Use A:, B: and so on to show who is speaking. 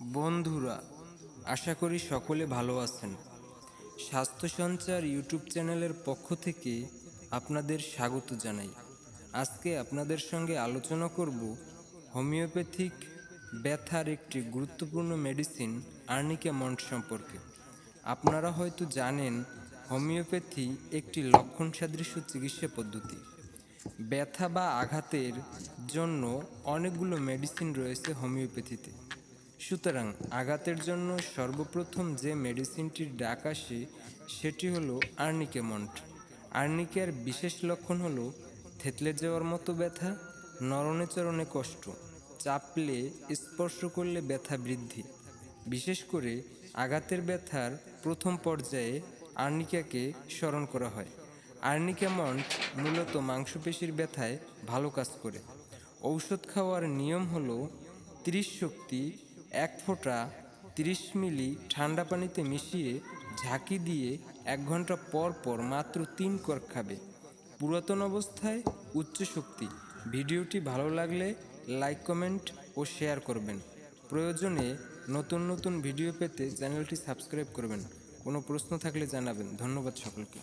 A: বন্ধুরা, আশা করি সকলে ভালো আছেন। স্বাস্থ্য সঞ্চার ইউটিউব চ্যানেলের পক্ষ থেকে আপনাদের স্বাগত জানাই। আজকে আপনাদের সঙ্গে আলোচনা করব হোমিওপ্যাথিক ব্যথার একটি গুরুত্বপূর্ণ মেডিসিন আর্নিকা মন্ট সম্পর্কে। আপনারা হয়তো জানেন, হোমিওপ্যাথি একটি লক্ষণ সাদৃশ্য চিকিৎসা পদ্ধতি। ব্যথা বা আঘাতের জন্য অনেকগুলো মেডিসিন রয়েছে হোমিওপ্যাথিতে। সুতরাং আঘাতের জন্য সর্বপ্রথম যে মেডিসিনটির ডাক আসে, সেটি হলো আর্নিকেমন্ট। আর্নিকের বিশেষ লক্ষণ হলো থেতলে যাওয়ার মতো ব্যথা নরণে চরণে কষ্ট, চাপলে স্পর্শ করলে ব্যথা বৃদ্ধি। বিশেষ করে আঘাতের ব্যথার প্রথম পর্যায়ে আর্নিকাকে স্মরণ করা হয়। আর্নিকামন্ট মূলত মাংসপেশির ব্যথায় ভালো কাজ করে। ঔষধ খাওয়ার নিয়ম হলো ত্রিশ শক্তি এক ফোঁটা তিরিশ মিলি ঠান্ডা পানিতে মিশিয়ে ঝাঁকি দিয়ে এক ঘণ্টা পর পর মাত্র তিন কর খাবে। পুরাতন অবস্থায় উচ্চ শক্তি। ভিডিওটি ভালো লাগলে লাইক, কমেন্ট ও শেয়ার করবেন। প্রয়োজনে নতুন নতুন ভিডিও পেতে চ্যানেলটি সাবস্ক্রাইব করবেন। কোনো প্রশ্ন থাকলে জানাবেন। ধন্যবাদ সকলকে।